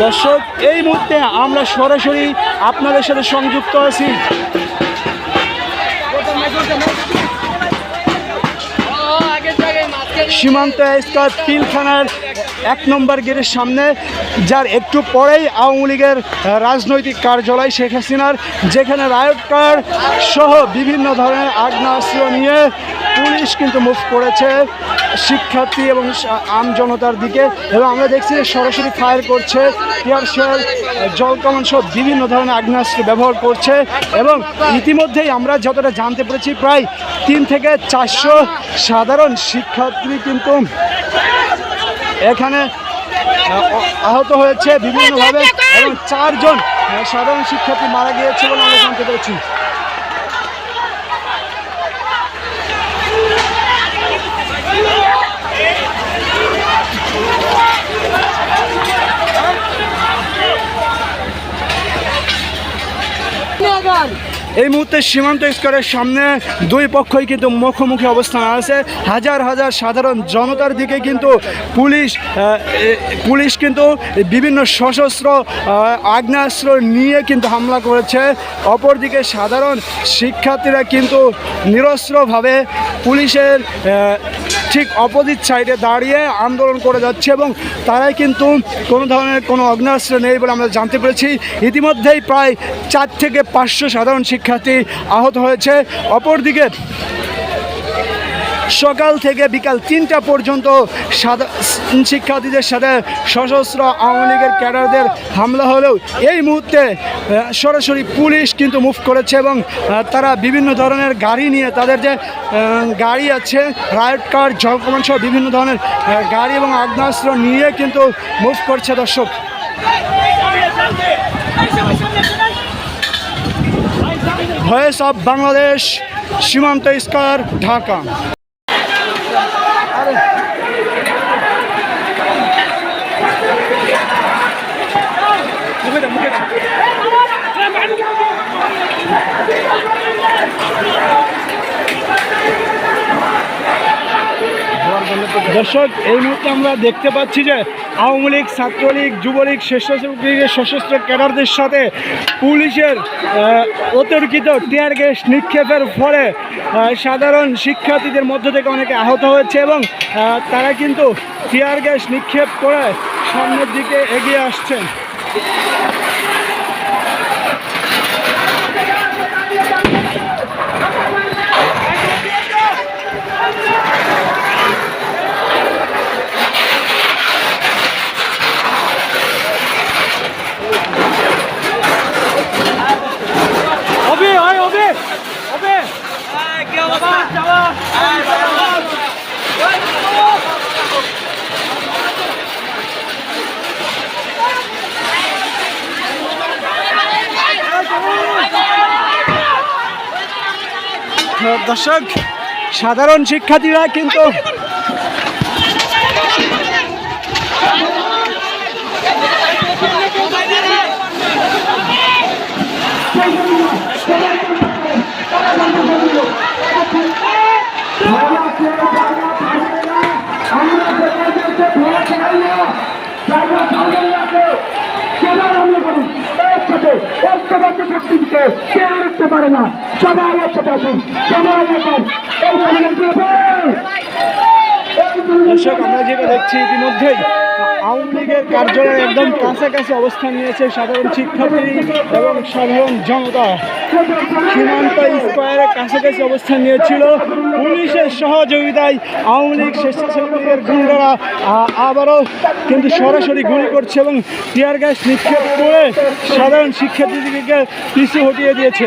দর্শক এই মুহূর্তে আমরা সরাসরি আপনাদের সাথে সংযুক্ত আছি। সীমান্ত স্কট পিলখানার এক নম্বর গেটের সামনে, যার একটু পরেই আওয়ামী লীগের রাজনৈতিক কার্যালয় শেখ হাসিনার, যেখানে রায়ট কার্ড সহ বিভিন্ন ধরনের আগ্নেয়াস্ত্র নিয়ে পুলিশ কিন্তু মুভ করেছে শিক্ষার্থী এবং আম জনতার দিকে। এবং আমরা দেখছি সরাসরি ফায়ার করছে, টিয়ার শেল সহ বিভিন্ন ধরনের আগ্নেয়াস্ত্র ব্যবহার করছে। এবং ইতিমধ্যেই আমরা যতটা জানতে পেরেছি, প্রায় তিন থেকে চারশো সাধারণ শিক্ষার্থী কিন্তু এখানে আহত হয়েছে বিভিন্নভাবে এবং চারজন সাধারণ শিক্ষার্থী মারা গিয়েছে বলে আমরা জানতে পেরেছি। এই মুহূর্তে সীমান্ত স্কোয়ারের সামনে দুই পক্ষই কিন্তু মুখোমুখি অবস্থান আছে। হাজার হাজার সাধারণ জনতার দিকে কিন্তু পুলিশ পুলিশ কিন্তু বিভিন্ন সশস্ত্র আগ্নেয়াস্ত্র নিয়ে কিন্তু হামলা করেছে। অপরদিকে সাধারণ শিক্ষার্থীরা কিন্তু নিরস্ত্রভাবে পুলিশের ঠিক অপোজিট সাইডে দাঁড়িয়ে আন্দোলন করে যাচ্ছে এবং তারাই কিন্তু কোনো ধরনের কোনো অগ্নাস্ত্র নেই বলে আমরা জানতে পেরেছি। ইতিমধ্যেই প্রায় চার থেকে পাঁচশো সাধারণ শিক্ষার্থী আহত হয়েছে। অপরদিকে সকাল থেকে বিকাল তিনটা পর্যন্ত শিক্ষার্থীদের সাথে সশস্ত্র আওয়ামী লীগের ক্যাডারদের হামলা হলেও এই মুহূর্তে সরাসরি পুলিশ কিন্তু মুভ করেছে এবং তারা বিভিন্ন ধরনের গাড়ি নিয়ে তাদের যে গাড়ি আছে রায়ট কার জলকমান সহ বিভিন্ন ধরনের গাড়ি এবং আগ্নেয়াস্ত্র নিয়ে কিন্তু মুভ করছে দর্শক। ভয়েস অফ বাংলাদেশ, সীমান্ত স্কার ঢাকা। দর্শক, এই মুহূর্তে আমরা দেখতে পাচ্ছি যে আওয়ামী লীগ, ছাত্রলীগ, যুবলীগ, স্বেচ্ছাসেবক লীগের সশস্ত্র ক্যাডারদের সাথে পুলিশের অতর্কিত টিয়ার গ্যাস নিক্ষেপের ফলে সাধারণ শিক্ষার্থীদের মধ্য থেকে অনেকে আহত হয়েছে এবং তারা কিন্তু টিয়ার গ্যাস নিক্ষেপ করে সামনের দিকে এগিয়ে আসছেন অবি হয় অবি অবি দর্শক সাধারণ শিক্ষার্থীরা কিন্তু পারে না। সবাই একসাথে আসুন। সবাই এখন দর্শক আমরা যেটা দেখছি ইতিমধ্যেই আওয়ামী লীগের কার্যালয়ের একদম কাছাকাছি অবস্থান নিয়েছে সাধারণ শিক্ষার্থী এবং সাধারণ জনতা। সীমান্ত স্কোয়ারের কাছাকাছি অবস্থান নিয়েছিল। পুলিশের সহযোগিতায় আওয়ামী লীগ স্বেচ্ছাসেবক লীগের গুন্ডারা আবারও কিন্তু সরাসরি গুলি করছে এবং টিয়ার গ্যাস নিক্ষেপ করে সাধারণ শিক্ষার্থীদেরকে পিছু হটিয়ে দিয়েছে।